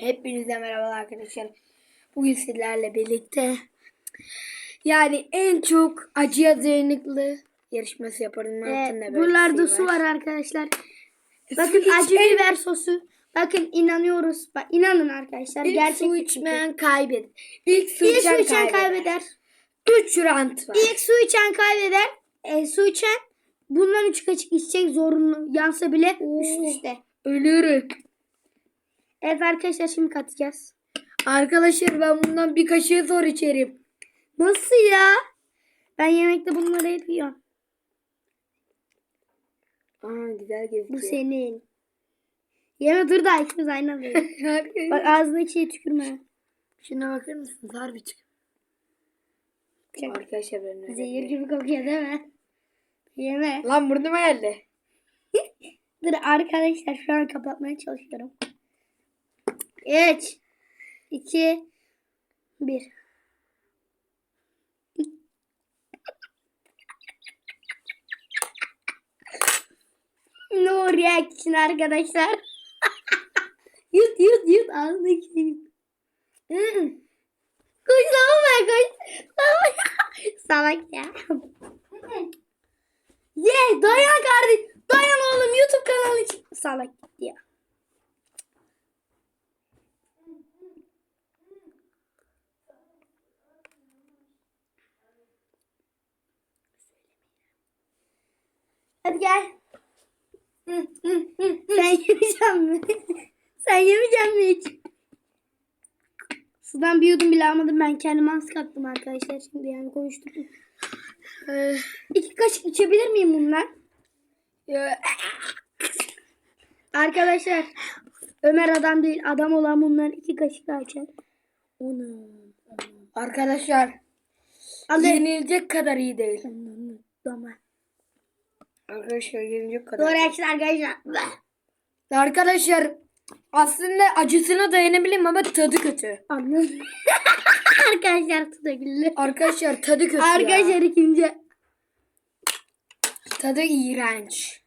Hepinize merhabalar arkadaşlar. Bugün sizlerle birlikte yani en çok acıya dayanıklı yarışması yaparım. Böyle buralarda şey su var arkadaşlar. Su Bakın hiç acı en- biber sosu. Bakın inanıyoruz. Bak inanın arkadaşlar. İlk Gerçek su içmeyen kaybeder. İlk su İlk içen, su içen kaybeder. kaybeder. 3 rant var. İlk su içen kaybeder. E, su içen bundan üç kaşık içecek zorunlu. Yansa bile üst üste. Ölürük. Evet arkadaşlar şimdi katacağız. Arkadaşlar ben bundan bir kaşığı zor içerim. Nasıl ya? Ben yemekte bunları hep yiyorum. Aa güzel gözüküyor. Bu senin. Yeme dur da ikimiz aynı yiyelim. Bak ağzına şey tükürme. Şuna bakar mısın? Harbi çık. Çok Arkadaşlar ben öyle. Zehir gibi kokuyor değil mi? Yeme. Lan burnuma geldi. Dur arkadaşlar şu an kapatmaya çalışıyorum. 3 2 1 No reaction arkadaşlar. yut yut yut ağzındaki yut. Koş lavabo koş. Salak ya. Ye dayan kardeş. Dayan oğlum YouTube kanalı için. Salak ya. Hadi gel. Sen yemeyecek mi? Sen yemeyecek mi hiç? Sudan bir yudum bile almadım. Ben kendime az kattım arkadaşlar. Şimdi yani konuştuk. Ee, İki kaşık içebilir miyim bundan? Arkadaşlar Ömer adam değil adam olan bunlar iki kaşık içer. Onu. Arkadaşlar Alır. yenilecek kadar iyi değil. Arkadaşlar yenilecek kadar. Doğru action arkadaşlar. Arkadaşlar aslında acısına dayanabilirim ama tadı kötü. Anladım. arkadaşlar tutabilir. Arkadaşlar tadı kötü ya. Arkadaşlar ikinci. Tadı iğrenç.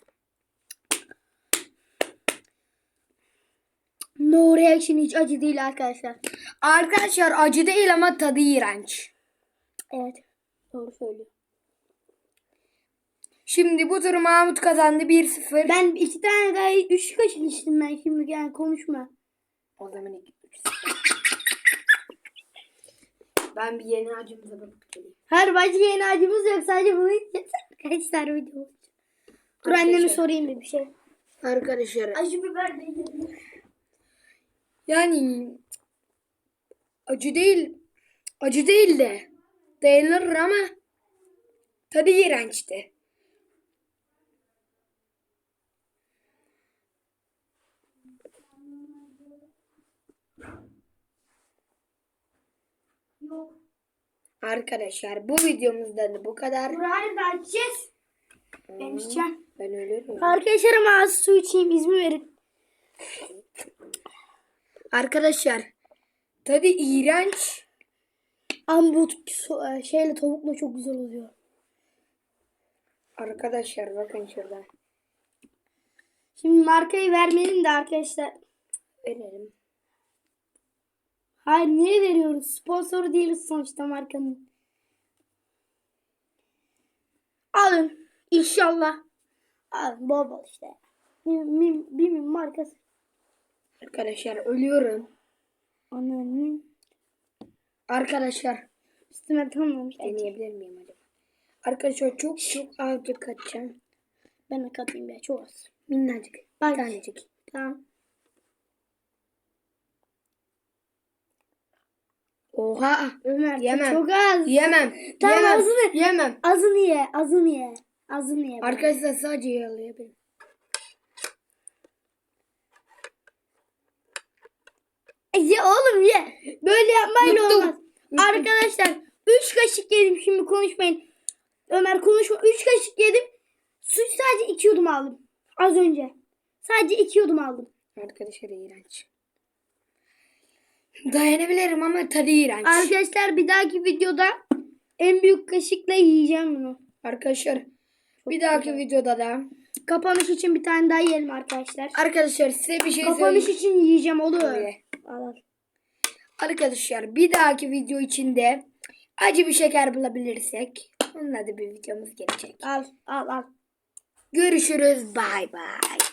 No reaction hiç acı değil arkadaşlar. Arkadaşlar acı değil ama tadı iğrenç. Evet. Doğru söylüyor. Şimdi bu turu Mahmut kazandı 1-0. Ben iki tane gayet üç kaşık içtim ben şimdi yani konuşma. O zaman 2 Ben bir yeni acımıza bakıp geleyim. Her başka yeni acımız yok sadece bunu içeceğiz arkadaşlar video. Dur Arkadaşlar. anneme sorayım bir bir şey. Arkadaşlar Acı biber değil. yani acı değil acı değil de dayanılır ama tadı iğrençti. Yok. Arkadaşlar bu videomuzda da bu kadar. Burayı da açacağız. Ben içeceğim. Ben ölürüm. Arkadaşlarım az su içeyim izmi verin. Arkadaşlar tadı iğrenç. Ama bu so- şeyle tavukla çok güzel oluyor. Arkadaşlar bakın şurada. Şimdi markayı vermeyelim de arkadaşlar. Verelim. Hayır niye veriyoruz? Sponsor değiliz sonuçta markanın. Alın. İnşallah. Alın bol bol işte. Bir, bir markası. Arkadaşlar ölüyorum. Ananın Arkadaşlar üstüme tamamlamış. deneyebilir miyim acaba? Arkadaşlar çok çok azıcık kaçacağım. Ben de katayım ya çok az. Minnacık. Bak. Tanecik. Tamam. Oha. Ömer Yemem. çok az. Yemem. Tamam, Yemem. ağzını- Yemem. Azını ye, azını ye. Azını ye. Arkadaşlar sadece yalayabilirim. E, Ye oğlum ye. Böyle yapmayla Yuttum. olmaz. Yuttum. Arkadaşlar 3 kaşık yedim şimdi konuşmayın. Ömer konuşma. 3 kaşık yedim. Su sadece 2 yudum aldım. Az önce. Sadece 2 yudum aldım. Arkadaşlar iğrenç. Dayanabilirim ama tadı iğrenç. Arkadaşlar bir dahaki videoda en büyük kaşıkla yiyeceğim bunu. Arkadaşlar bir dahaki videoda da Kapanış için bir tane daha yiyelim arkadaşlar. Arkadaşlar size bir şey Kapanış söyleyeyim. için yiyeceğim olur. Öyle. Al. Arkadaşlar bir dahaki video içinde acı bir şeker bulabilirsek onunla da bir videomuz gelecek. Al al al. Görüşürüz. Bay bay.